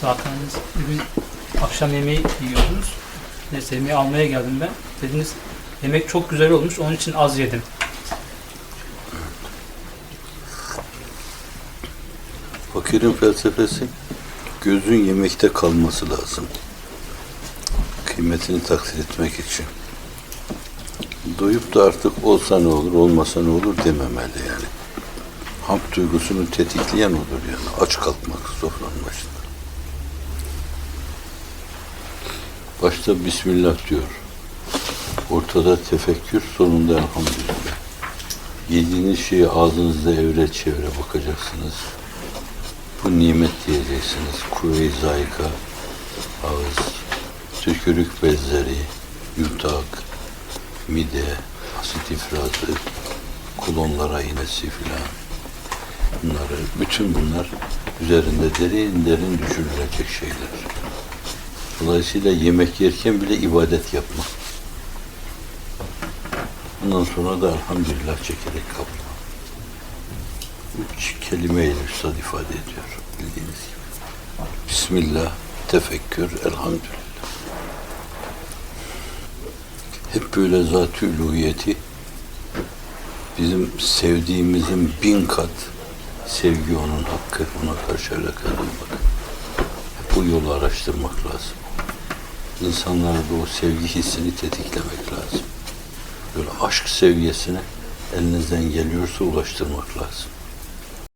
Zaten bugün akşam yemeği yiyordunuz. Neyse yemeği almaya geldim ben. Dediniz yemek çok güzel olmuş onun için az yedim. Fakirin felsefesi gözün yemekte kalması lazım. Kıymetini takdir etmek için. Doyup da artık olsa ne olur, olmasa ne olur dememeli yani. Hamd duygusunu tetikleyen olur yani. Aç kalkmak sofranın başında. Başta Bismillah diyor. Ortada tefekkür, sonunda elhamdülillah. Yediğiniz şeyi ağzınızda evre çevre bakacaksınız. Bu nimet diyeceksiniz. Kuvve-i zayika, ağız, tükürük bezleri, yutak, mide, asit ifrazı, kolonlara inesi filan. Bunları, bütün bunlar üzerinde derin derin düşünülecek şeyler. Dolayısıyla yemek yerken bile ibadet yapma. Ondan sonra da elhamdülillah çekerek kapma. Üç kelimeyle üstad ifade ediyor bildiğiniz gibi. Bismillah, tefekkür, elhamdülillah. Hep böyle zat-ı uluhiyeti bizim sevdiğimizin bin kat sevgi onun hakkı, ona karşı alakalı olmak. Hep bu yolu araştırmak lazım. İnsanlarda o sevgi hissini tetiklemek lazım. Böyle aşk seviyesine elinizden geliyorsa ulaştırmak lazım.